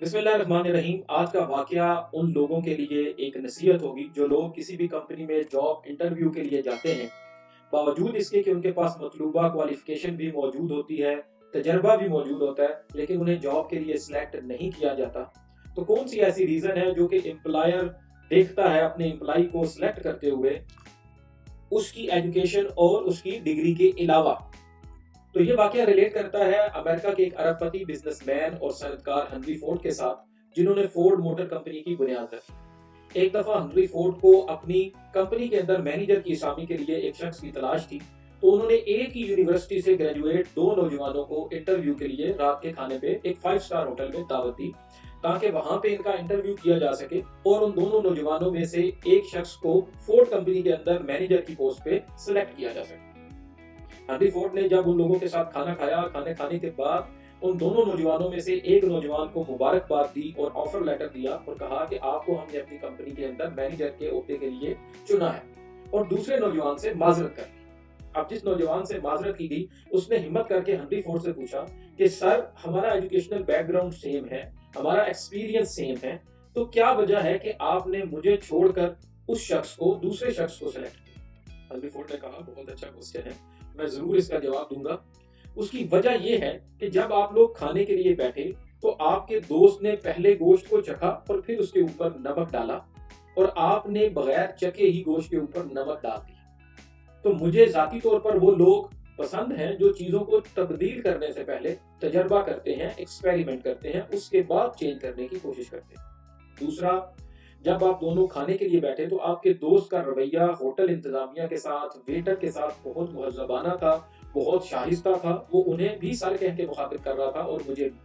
بسم اللہ الرحمن الرحیم۔ آج کا واقعہ ان لوگوں کے لیے ایک نصیحت ہوگی جو لوگ کسی بھی کمپنی میں جاب انٹرویو کے لیے جاتے ہیں۔ باوجود اس کے کہ ان کے پاس مطلوبہ کوالیفیکیشن بھی موجود ہوتی ہے، تجربہ بھی موجود ہوتا ہے، لیکن انہیں جاب کے لیے سلیکٹ نہیں کیا جاتا۔ تو کون سی ایسی ریزن ہے جو کہ امپلائر دیکھتا ہے اپنے امپلائی کو سلیکٹ کرتے ہوئے؟ اس کی ایجوکیشن اور اس کی ڈگری کے علاوہ۔ تو یہ واقعہ ریلیٹ کرتا ہے امریکہ کے ایک ارب پتی بزنس مین اور صنعتکار ہنری فورڈ کے ساتھ، جنہوں نے فورڈ موٹر کمپنی کی بنیاد رکھی۔ ایک دفعہ ہنری فورڈ کو اپنی کمپنی کے اندر مینیجر کی اسامی کے لیے ایک شخص کی تلاش تھی۔ تو انہوں نے ایک ہی یونیورسٹی سے گریجویٹ دو نوجوانوں کو انٹرویو کے لیے رات کے کھانے پہ ایک فائیو سٹار ہوٹل میں دعوت دی تاکہ وہاں پہ ان کا انٹرویو کیا جا سکے اور ان دونوں نوجوانوں میں سے ایک شخص کو فورڈ کمپنی کے اندر مینیجر کی پوسٹ پہ سلیکٹ کیا جا سکے۔ ہنری فورڈ نے جب ان لوگوں کے ساتھ کھانا کھایا، کھانے کھانے کے بعد ان دونوں نوجوانوں میں سے ایک نوجوان کو مبارکباد دی اور آفر لیٹر دیا اور کہا کہ آپ کو ہم نے اپنی کمپنی کے اندر مینیجر کے عہدے کے لیے چنا ہے۔ اور دوسرے نوجوان سے معذرت کر لی اب جس نوجوان سے معذرت کی تھی اس نے ہمت کر کے ہنری فورڈ سے پوچھا کہ، سر، ہمارا ایجوکیشنل بیک گراؤنڈ سیم ہے، ہمارا ایکسپیرینس سیم ہے، تو کیا وجہ ہے کہ آپ نے مجھے چھوڑ کر اس شخص کو، دوسرے شخص کو سلیکٹ کیا؟ ہنری فورڈ نے کہا، بہت اچھا کوشچن ہے۔ میں ضرور اس کا جواب دوں گا۔ اس کی وجہ یہ ہے کہ جب آپ لوگ کھانے کے لیے بیٹھے تو آپ کے دوست نے پہلے گوشت کو چکھا اور پھر اس کے اوپر نمک ڈالا اور آپ نے بغیر چکے ہی گوشت کے اوپر نمک ڈال دیا۔ تو مجھے ذاتی طور پر وہ لوگ پسند ہیں جو چیزوں کو تبدیل کرنے سے پہلے تجربہ کرتے ہیں ایکسپیریمنٹ کرتے ہیں، اس کے بعد چینج کرنے کی کوشش کرتے ہیں۔ دوسرا جب آپ دونوں کھانے کے لیے بیٹھے تو آپ کے دوست کا رویہ، ہوٹل انتظامیہ کے ساتھ ویٹر کے ساتھ بہت مہذبانہ تھا، بہت شائستہ تھا، وہ انہیں بھی سر کہہ کے مخاطب کر رہا تھا اور مجھے بھی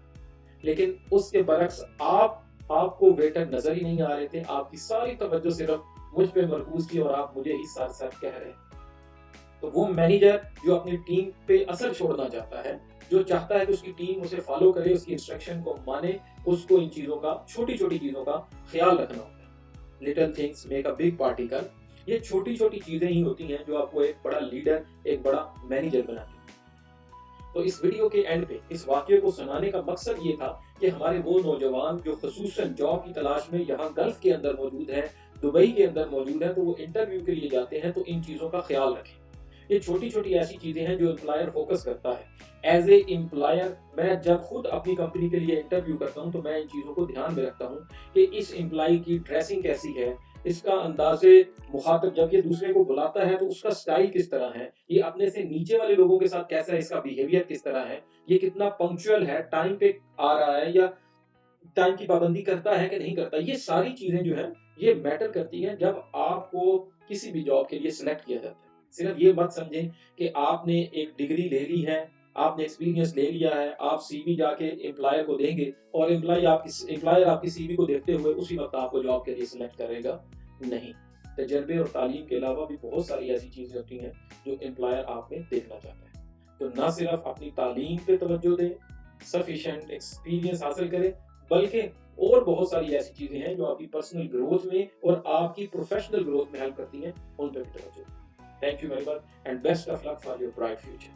لیکن اس کے برعکس آپ آپ کو ویٹر نظر ہی نہیں آ رہے تھے، آپ کی ساری توجہ صرف مجھ پہ مرکوز تھی اور آپ مجھے ہی سر سر کہہ رہے تو وہ مینیجر جو اپنی ٹیم پہ اثر چھوڑنا چاہتا ہے، جو چاہتا ہے کہ اس کی ٹیم اسے فالو کرے، اس کی انسٹرکشن کو مانے، اس کو ان چیزوں کا چھوٹی چھوٹی چیزوں کا خیال رکھنا۔ ہوتا ہے little things make a big particle یہ چھوٹی چھوٹی چیزیں ہی ہوتی ہیں جو آپ کو ایک بڑا لیڈر، ایک بڑا مینیجر بناتی ہیں۔ تو اس ویڈیو کے اینڈ پہ، اس واقعے کو سنانے کا مقصد یہ تھا کہ ہمارے وہ نوجوان جو خصوصاً جاب کی تلاش میں یہاں گلف کے اندر موجود ہیں، دبئی کے اندر موجود ہیں، تو وہ انٹرویو کے لیے جاتے ہیں، تو ان چیزوں کا خیال رکھیں۔ یہ چھوٹی چھوٹی ایسی چیزیں ہیں جو امپلائر فوکس کرتا ہے۔ ایز اے امپلائر میں جب خود اپنی کمپنی کے لیے انٹرویو کرتا ہوں تو میں ان چیزوں کو دھیان میں رکھتا ہوں کہ اس امپلائی کی ڈریسنگ کیسی ہے، اس کا انداز مخاطب جب یہ دوسرے کو بلاتا ہے تو اس کا سٹائل کس طرح ہے، یہ اپنے سے نیچے والے لوگوں کے ساتھ کیسا ہے، اس کا بیہیویئر کس طرح ہے، یہ کتنا پنکچوئل ہے ٹائم پہ آ رہا ہے یا ٹائم کی پابندی کرتا ہے کہ نہیں کرتا، یہ ساری چیزیں جو ہیں، یہ میٹر کرتی ہیں جب آپ کو کسی بھی جاب کے لیے سلیکٹ کیا جاتا ہے۔ صرف یہ مت سمجھیں کہ آپ نے ایک ڈگری لے لی ہے، آپ نے ایکسپیرینس لے لیا ہے، آپ سی وی جا کے امپلائر کو دیں گے اور امپلائی آپ کی امپلائر آپ کی سی وی کو دیکھتے ہوئے اسی وقت آپ کو جاب کے لیے سلیکٹ کرے گا۔ نہیں، تجربے اور تعلیم کے علاوہ بھی بہت ساری ایسی چیزیں ہوتی ہیں جو امپلائر آپ میں دیکھنا چاہتا ہے۔ تو نہ صرف اپنی تعلیم پہ توجہ دیں سفیشینٹ ایکسپیرینس حاصل کریں بلکہ اور بہت ساری ایسی چیزیں ہیں جو آپ کی پرسنل گروتھ میں اور آپ کی پروفیشنل گروتھ میں ہیلپ کرتی ہیں، ان پہ بھی توجہ Thank you very much and best of luck for your bright future.